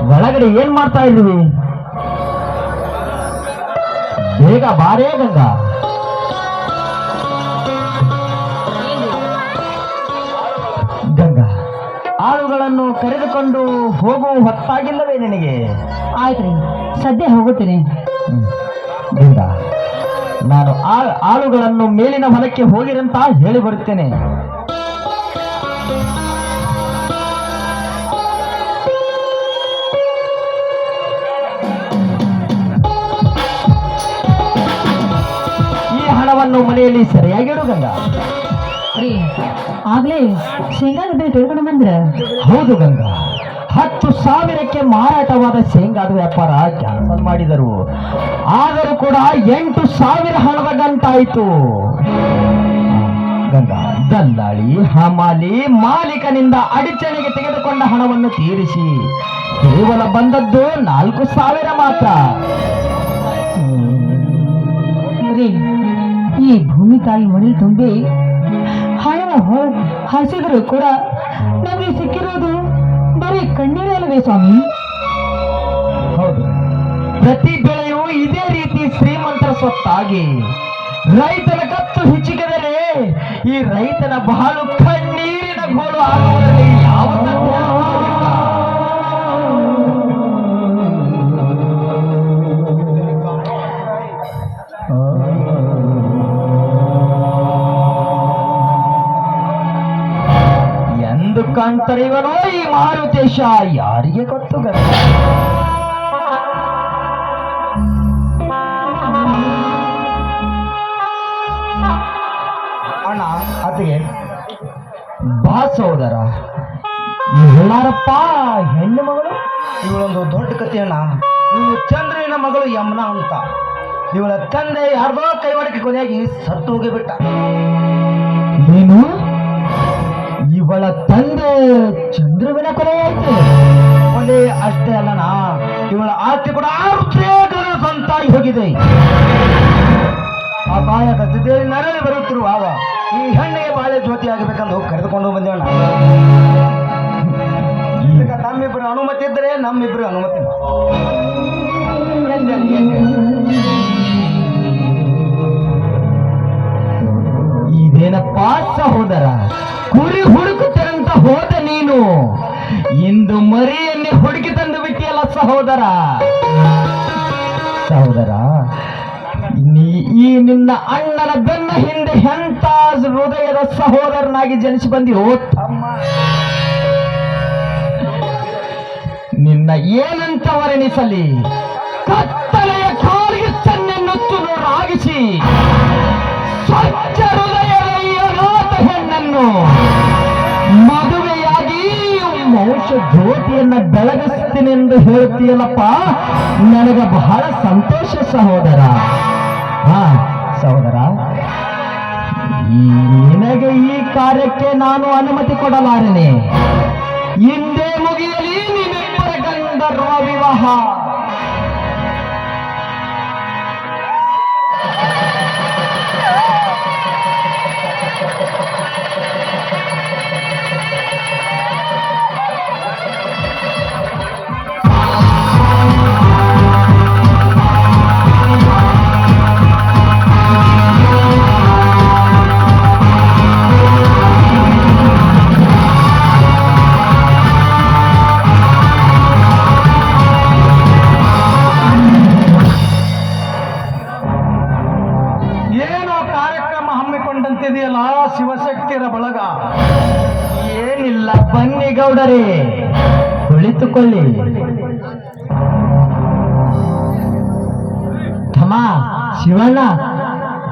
ಒಳಗಡೆ ಏನ್ ಮಾಡ್ತಾ ಇದ್ದೀವಿ ಬೇಗ ಬಾರೇ ಗಂಗಾ. ಗಂಗಾ ಆಳುಗಳನ್ನು ಕರೆದುಕೊಂಡು ಹೋಗುವ ಹೊತ್ತಾಗಿಲ್ಲವೇ ನಿನಗೆ? ಆಯ್ತ್ರಿ ಸದ್ಯ ಹೋಗುತ್ತೇನೆ. ಗಂಗಾ ನಾನು ಆ- ಆಳುಗಳನ್ನು ಮೇಲಿನ ಹೊಲಕ್ಕೆ ಹೋಗಿರಂತ ಹೇಳಿ ಬರುತ್ತೇನೆ. ಹಣವನ್ನು ಮನೆಯಲ್ಲಿ ಸರಿಯಾಗಿಡು ಗಂಗಾ ರೀ ಆಗ್ಲೇ ಶೇಂಗಾದ ಬೆಲೆ ತಿಳ್ಕೊಂಡು ಬಂದ್ರ? ಹೌದು ಗಂಗಾ. ಹತ್ತು ಸಾವಿರಕ್ಕೆ ಮಾರಾಟವಾದ ಶೇಂಗಾದ ವ್ಯಾಪಾರ ಕ್ಯಾನ್ಸಲ್ ಮಾಡಿದರು. ಆದರೂ ಕೂಡ ಎಂಟು ಸಾವಿರ ಹಣದ ಗಂಟಾಯಿತು. ಗಂಗಾ ದಲ್ಲಾಳಿ ಹಮಾಲಿ ಮಾಲೀಕನಿಂದ ಅಡಚಣೆಗೆ ತೆಗೆದುಕೊಂಡ ಹಣವನ್ನು ತೀರಿಸಿ ಕೇವಲ ಬಂದದ್ದು ನಾಲ್ಕು ಸಾವಿರ ಮಾತ್ರ. ಈ ಭೂಮಿ ತಾಯಿ ಮಣಿ ತುಂಬಿ ಹಣ ಹಸಿದ್ರು ಕೂಡ ನಮಗೆ ಸಿಕ್ಕಿರೋದು ಬರೀ ಕಣ್ಣೀರೇ ಅಲ್ಲವೇ ಸ್ವಾಮಿ? ಹೌದು. ಪ್ರತಿ ಬೆಳೆಯೂ ಇದೇ ರೀತಿ ಶ್ರೀಮಂತರ ಸ್ವತ್ತಾಗಿ ರೈತನ ಕತ್ತು ಹೆಚ್ಚಿಗೆದರೆ ಈ ರೈತನ ಬಹಳ ಕಣ್ಣೀರಿನ ಗೋಳು ಆಗುವುದರಲ್ಲಿ ಯಾವ. ಎಂದು ಇವನೋ ಈ ಮಾರುತೇಶ ಯಾರಿಗೆ ಗೊತ್ತು ಗಂಗ ಅಣ್ಣ ಅತಿಗೆ ಬಾ ಸಹೋದರ ಎಲ್ಲಾರಪ್ಪ ಹೆಣ್ಣು ಮಗಳು? ಇವಳೊಂದು ದೊಡ್ಡ ಕಥೆ ಅಣ್ಣ. ಇವಳು ಚಂದ್ರನ ಮಗಳು ಯಮುನಾ ಅಂತ. ಇವಳ ತಂದೆ ಯಾರ್ದೋ ಕೈವಾಡಿಕೆ ಕೊನೆಯಾಗಿ ಸತ್ತು ಹೋಗಿಬಿಟ್ಟ ನೀನು ಇವಳ ತಂದೆ ಚಂದ್ರವಿನ ಕೊಲೆ ಅದೇ ಅಷ್ಟೇ ಅಷ್ಟೇ ನಾ, ಇವಳ ಆಸ್ತಿ ಕೂಡ ಆರು ಸಂತಾಗಿ ಹೋಗಿದೆ. ಅಪಾಯದ ಸ್ಥಿತಿಯಲ್ಲಿ ನರಳಿ ಬರುತ್ತಿರುವಾಗ ಈ ಹೆಣ್ಣಿಗೆ ಬಾಳೆ ಜ್ಯೋತಿ ಆಗಬೇಕಂದು ಕರೆದುಕೊಂಡು ಬಂದೇವಣ ಈಗ ನಮ್ಮಿಬ್ಬರು ಅನುಮತಿ ಇದ್ದರೆ ನಮ್ಮಿಬ್ಬರು ಅನುಮತಿ ಇದೇನಪ್ಪ ಸಹೋದರ ಕುರಿ ಹುಡುಕುತ್ತರಂತ ಹೋದ ನೀನು? ಇಂದು ಮರಿಯನ್ನೇ ಹುಡುಕಿ ತಂದು ಬಿಟ್ಟಿಯಲ್ಲ ಸಹೋದರ? ಸಹೋದರ, ನೀ ಈ ನಿನ್ನ ಅಣ್ಣನ ಬೆನ್ನ ಹಿಂದೆ ಎಂತ ಹೃದಯದ ಸಹೋದರನಾಗಿ ಜನಿಸಿ ಬಂದಿರೋ ತಮ್ಮ. ನಿನ್ನ ಏನಂತ ವರ್ಣಿಸಲಿ ಕತ್ತಲೆಯ ಕಾಲಿಗೆ ತನ್ನೆನ್ನುತ್ತು ನೋಡಾಗಿಸಿ ಸ್ವಚ್ಛ ಹೃದಯದ ಮೌಷ ಜ್ಯೋತಿಯನ್ನ ಬೆಳಗಿಸ್ತೀನೆಂದು ಹೇಳ್ತೀಯಲ್ಲಪ್ಪ? ನನಗೆ ಬಹಳ ಸಂತೋಷ ಸಹೋದರ. ಹಾ ಸಹೋದರ ನಿನಗೆ ಈ ಕಾರ್ಯಕ್ಕೆ ನಾನು ಅನುಮತಿ ಕೊಡಲಾರನೆ. ಹಿಂದೆ ಮುಗಿಯಲಿ, ನಿಮ್ಮಿಬ್ಬರ ಗಂಧರ್ವ ವಿವಾಹ ಶಿವಶಕ್ತಿಯರ ಬಳಗ. ಏನಿಲ್ಲ, ಬನ್ನಿ ಗೌಡರೇ. ಕುಳಿತುಕೊಳ್ಳಿ. ತಮ್ಮ ಶಿವಣ್ಣ,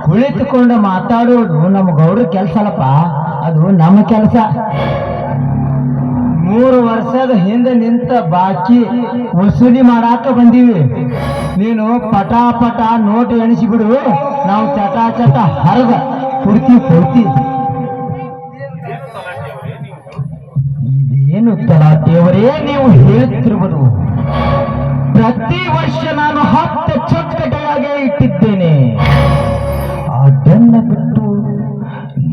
ಕುಳಿತುಕೊಂಡು ಮಾತಾಡೋದು ನಮ್ಮ ಗೌಡ್ರ ಕೆಲಸ ಅಲ್ಲಪ್ಪ ಅದು ನಮ್ಮ ಕೆಲಸ. ಮೂರು ವರ್ಷದ ಹಿಂದೆ ನಿಂತ ಬಾಕಿ ವಸೂಲಿ ಮಾಡಾಕ ಬಂದೀವಿ. ನೀನು ಪಟ ಪಟ ನೋಟ್ ಎಣಿಸಿಬಿಡು. ನಾವು ಚಟ ಚಟ ಹರದ ಪೂರ್ತಿ ಕೊಡ್ತೀವಿ. ಇದೇನು ದೇವರೇ, ನೀವು ಹೇಳುತ್ತಿರುವುದು ಪ್ರತಿ ವರ್ಷ ನಾನು ಹತ್ತು ಚೊಕ್ಕಟೆಯಾಗೆ ಇಟ್ಟಿದ್ದೇನೆ. ಅದನ್ನ ಬಿಟ್ಟು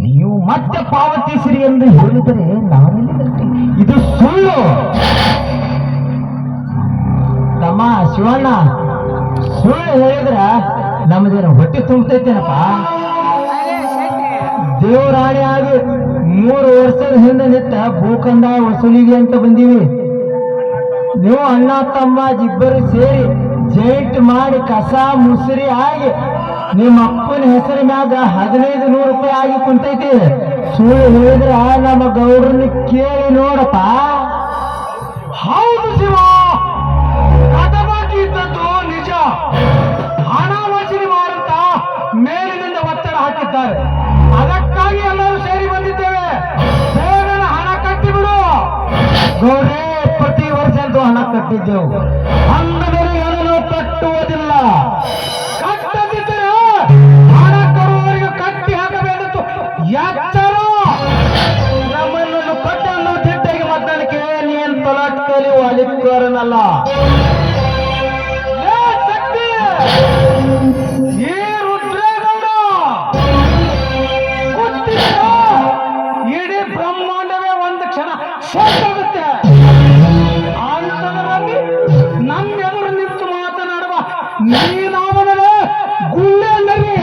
ನೀವು ಮತ್ತೆ ಪಾವತಿಸಿರಿ ಎಂದು ಹೇಳಿದರೆ ನಾನೆಲ್ಲಿ ಇದು ಸುಳ್ಳು. ಶಿವಣ್ಣ, ಸುಳ್ಳು ಹೇಳಿದ್ರ ನಮ್ದೇನು ಹೊಟ್ಟೆ ತುಂಬತೈತೇನಪ್ಪ? ದೇವರಾಣಿ ಆಗಿ ಮೂರು ವರ್ಷದ ಹಿಂದೆ ನಿಂತ ಭೂಖಂಡ ವಸೂಲಿಗೆ ಅಂತ ಬಂದೀವಿ. ನೀವು ಅಣ್ಣ, ತಮ್ಮ, ಇಬ್ಬರು ಸೇರಿ ಜೈಂಟ್ ಮಾಡಿ ಕಸ, ಮುಸುರಿ ಆಗಿ ನಿಮ್ಮ ಅಪ್ಪನ ಹೆಸರು ಮ್ಯಾಗ ಹದಿನೈದು ನೂರು ರೂಪಾಯಿ ಆಗಿ ಕುಂತೈತಿ. ಸುಳ್ಳು ಹೇಳಿದ್ರ ನಮ್ಮ ಗೌಡ್ರನ್ನ ಕೇಳಿ ನೋಡಪ್ಪ. ಹೌದು ಶಿವ! ಗೌಡ್ರೆ ಪ್ರತಿ ವರ್ಷ ಹಣ ಕಟ್ಟಿದ್ದೆವು. ಹಂಗದಲ್ಲಿ ಅದನ್ನು ಕಟ್ಟುವುದಿಲ್ಲ. ನೀನಾವನೇ ಗುಳ್ಳೆ ನರಿ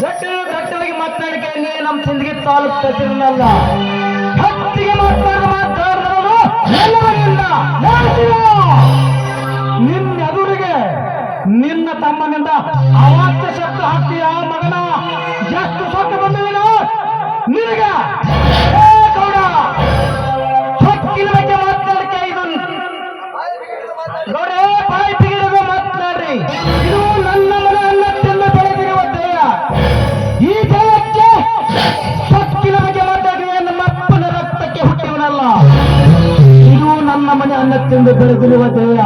ಗಟ್ಟಲು ಗಟ್ಟಲಿಗೆ ಮಾತನಾಡಿಕೆ ನೀ ನಮ್ಮ ಸಿಂದಗಿ ತಾಲೂಕು ತಸಿರನಲ್ಲ ಹತ್ತಿಗೆ ಮಾತನಾಡುವ ಮಾತಾಡಿದವರು ಎಲ್ಲವರಿಂದ ನಿನ್ನ ಎದುರಿಗೆ ನಿನ್ನ ತಮ್ಮನಿಂದ ಅವಾಚ್ಯ ಶಬ್ದ ಹಾಕ್ತೀಯ ಮಗನ ಅನ್ನ ತಿಂದು ಬೆಳೆದಿರುವ ದೇಹ.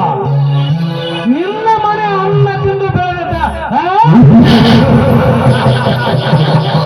ನಿನ್ನ ಮನೆ ಅನ್ನ ತಿಂದು ಬೆಳೆದ